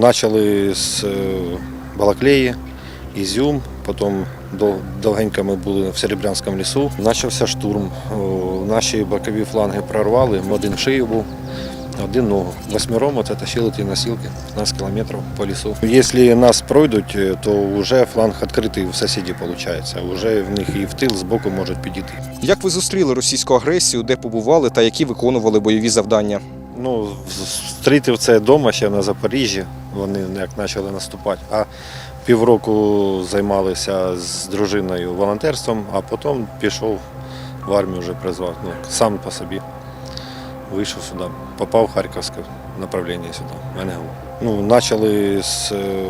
Начали з е, Балаклеї, Ізюм, потім довгенько ми були в Серебрянському лісу. Почався штурм. Наші бокові фланги прорвали, один шию був, один ногу. Восьмером оце тащили ті носілки 15 кілометрів по лісу. Якщо нас пройдуть, е, то вже фланг відкритий в сусіді виходить. Вже в них і в тил збоку можуть підійти. Як ви зустріли російську агресію, де побували та які виконували бойові завдання? Ну, зустрітив це вдома ще на Запоріжжі, вони як почали наступати. А півроку займалися з дружиною волонтерством, а потім пішов в армію вже призвав. Ну, сам по собі вийшов сюди, попав в Харківське направлення сюди, НГУ. Ну, почали з е,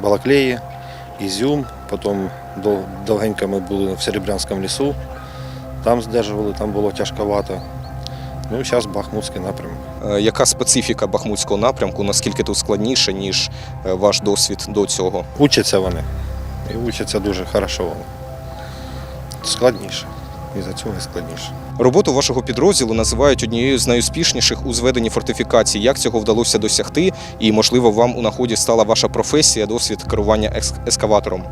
Балаклеї, Ізюм, потім довгенько ми були в Серебрянському лісу, там здержували, там було тяжковато. Ну, зараз Бахмутський напрямок. Е, Яка специфіка Бахмутського напрямку? Наскільки тут складніше, ніж е, ваш досвід до цього? Учаться вони. І учаться дуже хорошо вони. Складніше. І за цього складніше. Роботу вашого підрозділу називають однією з найуспішніших у зведенні фортифікацій. Як цього вдалося досягти? І, можливо, вам у наході стала ваша професія, досвід керування ескаватором?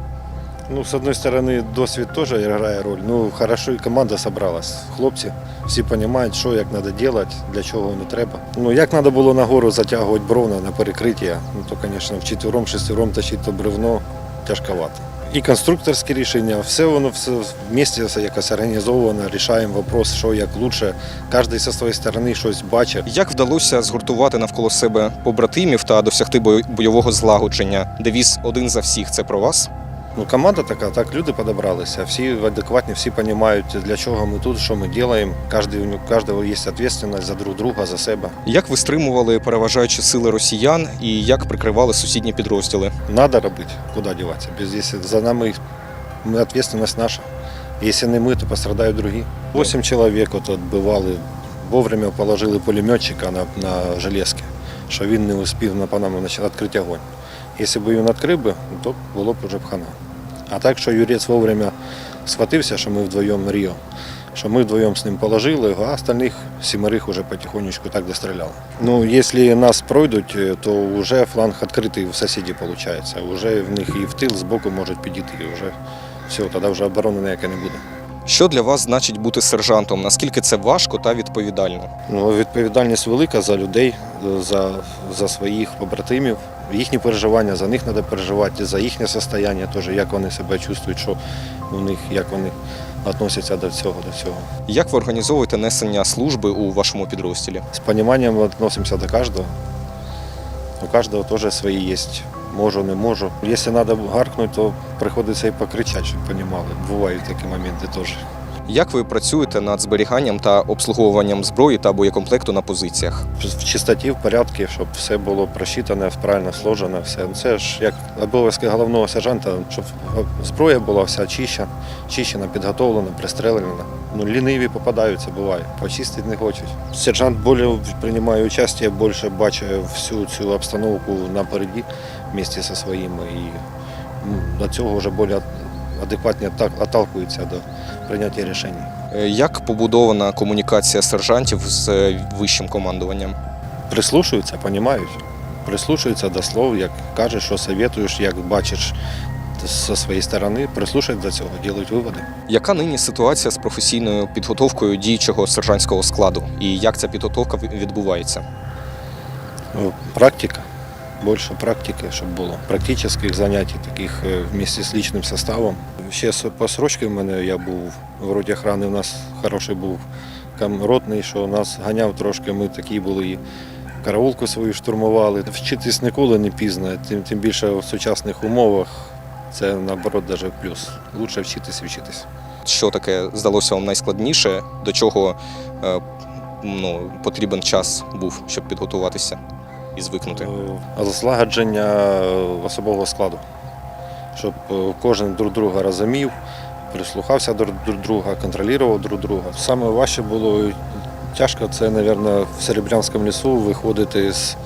Ну, з одної сторони, досвід теж грає роль. Ну, хорошо, і команда зібралась. Хлопці всі розуміють, що як треба робити, для чого не треба. Ну, як треба було нагору затягувати бровна на перекриття, ну то, звісно, в четвером, шестером тащити бревно тяжковато. І конструкторські рішення, все воно все в місті якось організовано, рішаємо вопрос, що як краще. Кожен зі своєї сторони щось бачить. Як вдалося згуртувати навколо себе побратимів та досягти бойового злагодження? Девіз один за всіх це про вас? Ну, команда така, так люди подобралися. Всі адекватні, всі розуміють, для чого ми тут, що ми робимо. Кожен, у кожного є відповідальність за друг друга, за себе. Як ви стримували переважаючі сили росіян і як прикривали сусідні підрозділи? Надо робити, куди діватися. Без, за нами ми, відповідальність наша. Якщо не ми, то пострадають другі. Вісім чоловік от відбивали, вовремя положили пулеметчика на, на железки, що він не успів на почати відкрити огонь. Якщо б він відкрив би, то було б вже б хана. А так, що Юрець вовремя схватився, що ми вдвоєм Ріо, що ми вдвоєм з ним положили, а остальних сімерих вже потихонечку так достріляли. Ну, якщо нас пройдуть, то вже фланг відкритий в сусіді виходить. Вже в них і в тил збоку можуть підійти. Вже все, тоді вже оборони ніякої не буде. Що для вас значить бути сержантом? Наскільки це важко та відповідально? Ну, відповідальність велика за людей, за, за своїх побратимів. Їхні переживання, за них треба переживати, за їхнє состояння, теж, як вони себе чувствують, що у них, як вони відносяться до цього, до цього. Як ви організовуєте несення служби у вашому підрозділі? С пониманием относимся до каждого. У каждого тоже свои есть. Можу, не можу. Если надо гаркнуть, то приходиться і покричати, щоб розуміли. Бувають такі моменти теж. Як ви працюєте над зберіганням та обслуговуванням зброї та боєкомплекту на позиціях? В чистоті, в порядку, щоб все було просчитане, правильно сложено. Все. Це ж як обов'язки головного сержанта, щоб зброя була вся чища, чищена, підготовлена, пристрелена. Ну, ліниві попадаються, буває. Почистити не хочуть. Сержант більше приймає участь, більше бачить всю цю обстановку напереді вместе зі своїми. І ну, до цього вже більш адекватно отталкується до прийняття рішень. Е, Як побудована комунікація сержантів з е, вищим командуванням? прислушуються, розуміють. Прислушуються до слов, як кажеш, що советуєш, як бачиш зі своєї сторони, прислушаються до цього, роблять виводи. Яка нині ситуація з професійною підготовкою діючого сержантського складу? І як ця підготовка відбувається? Ну, Практика, більше практики, щоб було. Практичних занять, таких е, вместе з личним составом. Ще по срочці в мене я був в роті охорони, у нас хороший був ротний, що нас ганяв трошки, ми такі були і караулку свою штурмували. Вчитись ніколи не пізно, тим, тим більше в сучасних умовах це наоборот навіть плюс. Лучше вчитись і вчитись. Що таке здалося вам найскладніше, до чого е, ну, потрібен час був, щоб підготуватися і звикнути? Е, Злагодження е, особового складу, щоб кожен друг друга розумів, прислухався до друг друга, контролював друг друга. Саме важче було тяжко це, мабуть, в Серебрянському лісу виходити з,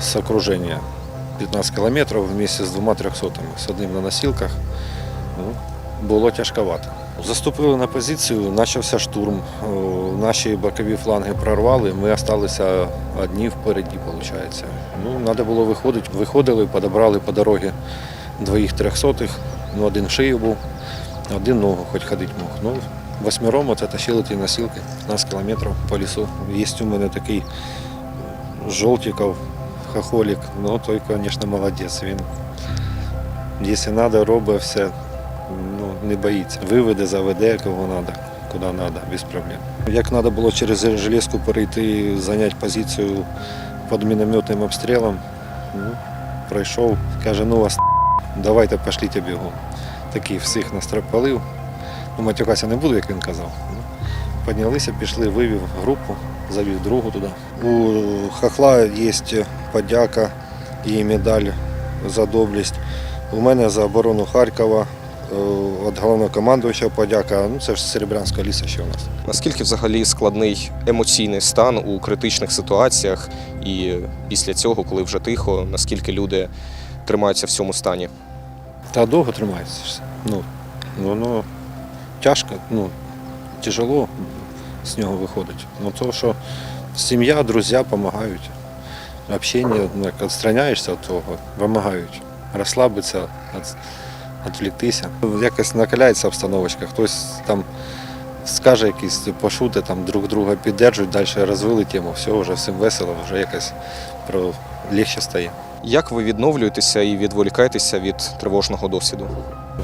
з окруження. 15 кілометрів вместе з двома трьохсотими, з одним на носілках. Ну, було тяжковато. Заступили на позицію, почався штурм. Наші бокові фланги прорвали, ми залишилися одні впереді, виходить. Ну, треба було виходити. Виходили, подобрали по дорозі двоїх трьохсотих, ну, один шию був, один ногу хоч ходити мог. Ну, восьмером оце тащили ті носилки 15 кілометрів по лісу. Є у мене такий жовтіков, хохолік, ну той, звісно, молодець. Він, якщо треба, робить все, ну, не боїться. Виведе, заведе, кого треба, куди треба, без проблем. Як треба було через железку перейти, зайняти позицію під мінометним обстрілом, ну, пройшов, каже, ну вас давайте пошліть бігом. Такий всіх настрапалив. Ну, матюкася не буду, як він казав. Піднялися, пішли, вивів групу, завів другу туди. У хохла є подяка і медаль за доблесть. У мене за оборону Харкова е, від головного командувача подяка. Ну, це ж Серебрянська ліса ще у нас. Наскільки взагалі складний емоційний стан у критичних ситуаціях, і після цього, коли вже тихо, наскільки люди тримаються в цьому стані? Та довго тримається. Ну, воно тяжко, ну, тяжело з нього виходить. Ну, то, що сім'я, друзі допомагають. Общення, як відстраняєшся від того, допомагають. Розслабитися, від- відвліктися. Якось накаляється обстановочка. Хтось там скаже якісь пошути, там друг друга піддержують, далі розвили тему, все, вже всім весело, вже якось про легше стає. Як ви відновлюєтеся і відволікаєтеся від тривожного досвіду?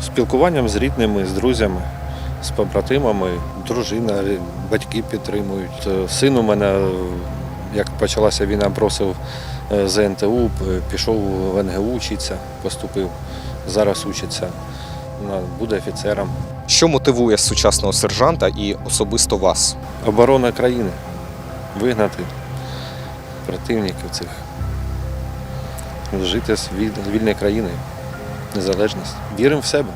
Спілкуванням з рідними, з друзями, з побратимами, дружина, батьки підтримують. Е, Син у мене, як почалася війна, бросив е, ЗНТУ, пішов в НГУ вчитися, поступив. Зараз учиться, буде офіцером. Що мотивує сучасного сержанта і особисто вас? Оборона країни. Вигнати противників цих. Жити з вільної країни, незалежність. Віримо в себе.